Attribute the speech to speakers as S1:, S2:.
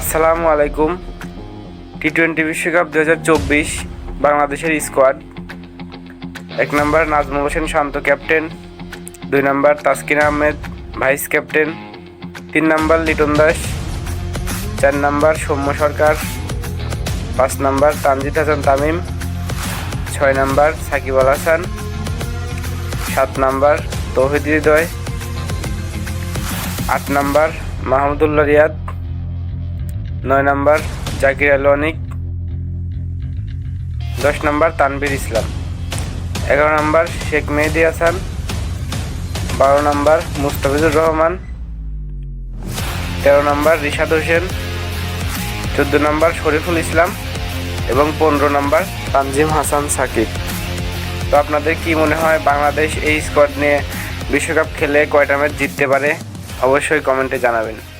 S1: আসসালামু আলাইকুম। T twenty বিশ্বকাপ দু হাজার চব্বিশ বাংলাদেশের স্কোয়াড এক নম্বর নাজমুল হোসেন শান্ত ক্যাপ্টেন দুই নম্বর তাসকিন আহমেদ ভাইস ক্যাপ্টেন তিন নম্বর লিটন দাস। চার নম্বর সৌম্য সরকার। পাঁচ নম্বর তানজিদ হাসান তামিম। ছয় নম্বর সাকিব আল হাসান। সাত নম্বর তৌহিদ হৃদয়। আট নম্বর মাহমুদুল্লাহ রিয়াদ। নয় নম্বর, জাকির আল অনিক। দশ নম্বর তানবির ইসলাম। এগারো নম্বর, শেখ মেহেদি হাসান। বারো নম্বর, মুস্তাফিজুর রহমান। তেরো নম্বর, রিশাদ হোসেন। চোদ্দ নম্বর, শরীফুল ইসলাম। এবং পনেরো নম্বর, তানজিম হাসান সাকিব। তো আপনাদের কি মনে হয় বাংলাদেশ এই স্কোয়াড নিয়ে বিশ্বকাপ খেলে কয়টা ম্যাচ জিততে পারে? অবশ্যই কমেন্টে জানাবেন।